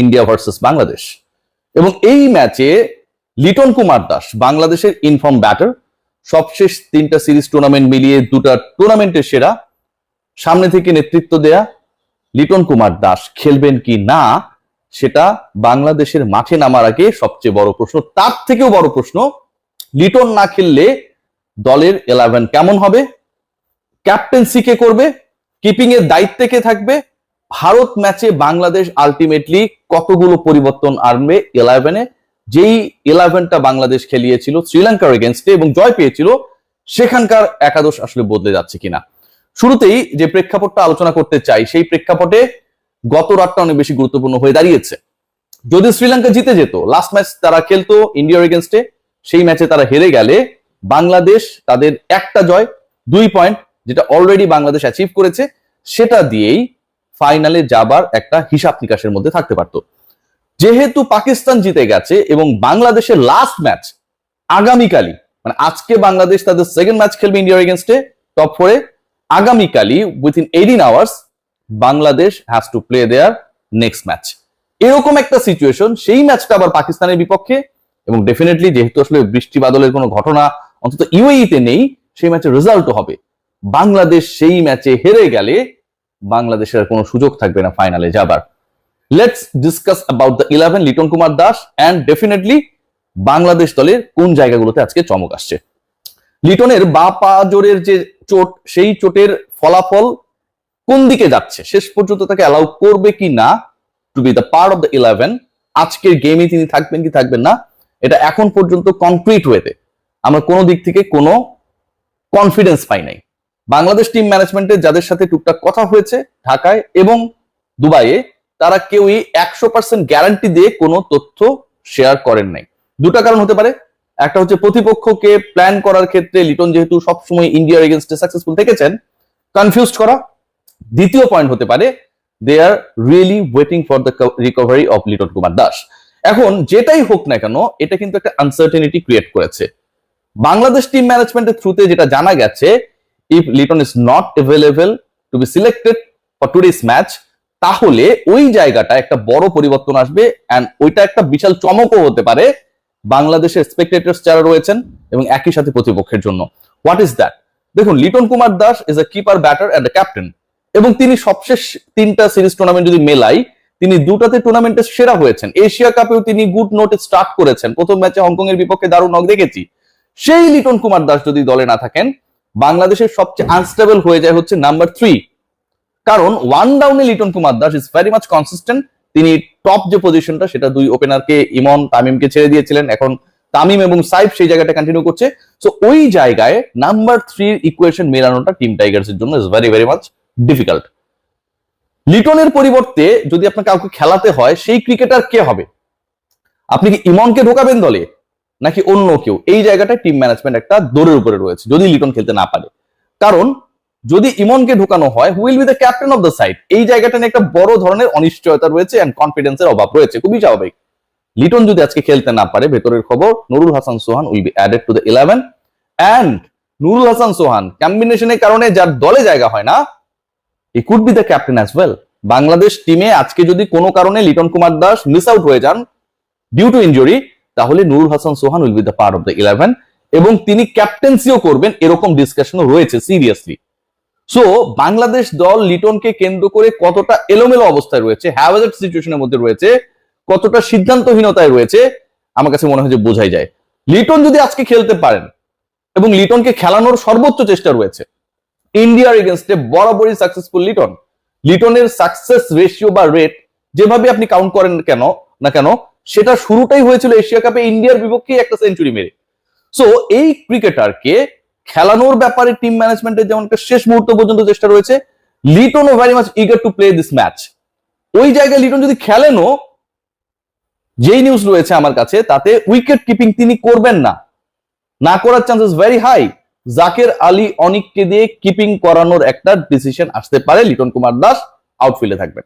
India versus Bangladesh. এবং এই ম্যাচে লিটন কুমার দাস, বাংলাদেশের ইনফর্ম ব্যাটার সবশেষ তিনটা সিরিজ টুর্নামেন্ট মিলিয়ে দুটা টুর্নামেন্টের সেরা। সামনে থেকে নেতৃত্ব দেয়া লিটন কুমার দাস খেলবেন কি না, সেটা বাংলাদেশের মাঠে নামার আগে সবচেয়ে বড় প্রশ্ন, তার থেকেও বড় প্রশ্ন, লিটন না খেললে দলের ইলেভেন কেমন হবে? ক্যাপ্টেন্সি কে করবে? কিপিং এর দায়িত্বে কে থাকবে? ভারত ম্যাচে বাংলাদেশ আলটিমেটলি কতগুলো পরিবর্তন আনবে ইলেভেনে যেই ইলেভেনটা বাংলাদেশ খেলিয়েছিল শ্রীলঙ্কার এগেনস্টে এবং জয় পেয়েছিল, সেখানকার একাদশ আসলে বদলে যাচ্ছে কিনা? শুরুতেই যে প্রেক্ষাপটটা আলোচনা করতে চাই, সেই প্রেক্ষাপটে গত রাতটা অনেক বেশি গুরুত্বপূর্ণ হয়ে দাঁড়িয়েছে। যদি শ্রীলঙ্কা জিতে যেত লাস্ট ম্যাচ তারা খেলতো ইন্ডিয়ার এগেনস্টে সেই ম্যাচে তারা হেরে গেলে বাংলাদেশ তাদের একটা জয়, দুই পয়েন্ট যেটা অলরেডি বাংলাদেশ অ্যাচিভ করেছে, সেটা দিয়েই ফাইনালে যাবার একটা হিসাব নিকাশের মধ্যে থাকতে পারতো। যেহেতু পাকিস্তান জিতে গেছে এবং বাংলাদেশের লাস্ট ম্যাচ আগামীকালই মানে আজকে বাংলাদেশ তাদের সেকেন্ড ম্যাচ খেলবে ইন্ডিয়ার এগেনস্টে টপ ফোরে আগামীকালই within eighteen hours Bangladesh has to play their next match এরকম একটা সিচুয়েশন সেই ম্যাচটা আবার পাকিস্তানের বিপক্ষে এবং ডেফিনেটলি যেহেতু আসলে বৃষ্টি বাদলের কোনো ঘটনা, অন্তত ইউএইতে নেই, সেই ম্যাচের রেজাল্টও হবে। বাংলাদেশ সেই ম্যাচে হেরে গেলে বাংলাদেশের কোনো সুযোগ থাকবে না ফাইনালে যাবার। Let's discuss about the eleven Liton Kumar Das and definitely Bangladesh দলের কোন জায়গাগুলোতে আজকে চমক আসছে। লিটনের বা পা জোরের যে চোট, সেই চোটের ফলাফল কোন দিকে যাচ্ছে, শেষ পর্যন্ত তাকে অ্যালাউ করবে কি না to be the part of the eleven আজকের গেমে তিনি থাকবেন কি থাকবেন না, এটা এখন পর্যন্ত কনক্রিট ওয়েতে আমরা কোনো দিক থেকে কোনো কনফিডেন্স পাই নাই। বাংলাদেশ টিম ম্যানেজমেন্টের যাদের সাথে টুকটাক কথা হয়েছে ঢাকায় এবং দুবাইয়ে, তারা কেউই একশো পার্সেন্ট গ্যারান্টি দিয়ে কোনো তথ্য শেয়ার করেন নাই। দুটা কারণ হতে পারে। একটা হচ্ছে প্রতিপক্ষকে প্ল্যান করার ক্ষেত্রে লিটন যেহেতু সবসময় ইন্ডিয়ার এগেনস্টে সাকসেসফুল থেকেছেন কনফিউজ করা। দ্বিতীয় পয়েন্ট হতে পারে they are really waiting for the recovery of Liton Kumar Das. এখন যেটাই হোক না কেন, এটা কিন্তু একটা আনসার্টেনিটি ক্রিয়েট করেছে। বাংলাদেশ টিম ম্যানেজমেন্টের থ্রুতে যেটা জানা গেছে if Liton is not available to be selected for today's match তাহলে ওই জায়গাটা একটা বড় পরিবর্তন আসবে অ্যান্ড ওইটা একটা বিশাল চমকও হতে পারে বাংলাদেশের স্পেকটেটার্স যারা রয়েছেন এবং একই সাথে প্রতিপক্ষের জন্য। হোয়াট ইজ দ্যাট দেখুন Liton Kumar Das is a keeper batter and captain এবং তিনি সবশেষ তিনটা সিরিজ টুর্নামেন্ট যদি মেলাই, তিনি দুটাতে টুর্নামেন্টে সেরা হয়েছেন। এশিয়া কাপেও তিনি গুড নোটে স্টার্ট করেছেন। প্রথম ম্যাচে হংকং এর বিপক্ষে দারুণ নক দেখেছি। সেই লিটন কুমার দাস যদি দলে না থাকেন বাংলাদেশের সবচেয়ে আনস্টেবল হয়ে যায় হচ্ছে নাম্বার থ্রি কারণ ওয়ান ডাউনে Liton Kumar Das is very much consistent তিনি টপ যে পজিশনটা সেটা দুই ওপেনারকে ইমন তামিমকে ছেড়ে দিয়েছিলেন। এখন তামিম এবং সাইফ সেই জায়গাটা কন্টিনিউ করছে। সো ওই জায়গায় নাম্বার থ্রির ইকুয়েশন মেলানোটা টিম টাইগার্স এর জন্য is very very much difficult লিটনের পরিবর্তে যদি আপনার কাউকে খেলাতে হয়, সেই ক্রিকেটার কে হবে? আপনি কি ইমনকে ঢোকাবেন দলে? নাকি অন্য কেউ? এই জায়গাটায় টিম ম্যানেজমেন্ট একটা দৌড়ের উপরে রয়েছে, যদি লিটন খেলতে না পারে। কারণ, যদি ইমনকে ঢোকানো হয় will be the captain of the side এই জায়গাটা নিয়ে একটা বড় ধরনের অনিশ্চয়তা রয়েছে এন্ড কনফিডেন্সের অভাব রয়েছে, খুবই স্বাভাবিক। লিটন যদি আজকে খেলতে না পারে, ভেতরের খবর, Nurul Hasan Sohan will be added to the eleven and Nurul Hasan Sohan কম্বিনেশনের কারণে যার দলে জায়গা হয় না he could be the captain as well Bangladesh টিমে আজকে যদি কোনো কারণে লিটন কুমার দাস মিস আউট হয়ে যান ডিউ টু ইনজুরি তাহলে Nurul Hasan Sohan will be the part of the eleven এবং তিনি ক্যাপ্টেন্সিও করবেন এরকম ডিসকাশনও রয়েছে সিরিয়াসলি সো বাংলাদেশ দল লিটনকে কেন্দ্র করে কতটা এলোমেলো অবস্থায় রয়েছে হ্যাভাজেট সিচুয়েশনের মধ্যে রয়েছে, কতটা সিদ্ধান্তহীনতায় রয়েছে, আমার কাছে মনে হয় যে বোঝাই যায়। লিটন যদি আজকে খেলতে পারেন এবং লিটনকে খেলানোর সর্বোচ্চ চেষ্টা রয়েছে ইন্ডিয়ার এগেনস্টে বরাবরই সাকসেসফুল লিটন। লিটনের সাকসেস রেশিও বা রেট যেভাবে আপনি কাউন্ট করেন কেন, না কেন সেটা শুরুটাই হয়েছিল এশিয়া কাপে ইন্ডিয়ার বিপক্ষে একটা সেঞ্চুরি মেরে। সো এই ক্রিকেটারকে খেলানোর ব্যাপারে টিম ম্যানেজমেন্টের যেমন শেষ মুহূর্ত পর্যন্ত চেষ্টা রয়েছে লিটন ও very much eager to play this match ওই জায়গায় লিটন যদি খেলেনও, যেই নিউজ রয়েছে আমার কাছে, তাতে উইকেট কিপিং তিনি করবেন না। না করার chances very high Zaker Ali অনিককে দিয়ে কিপিং করানোর একটা ডিসিশন আসতে পারে লিটন কুমার দাস আউটফিল্ডে থাকবেন।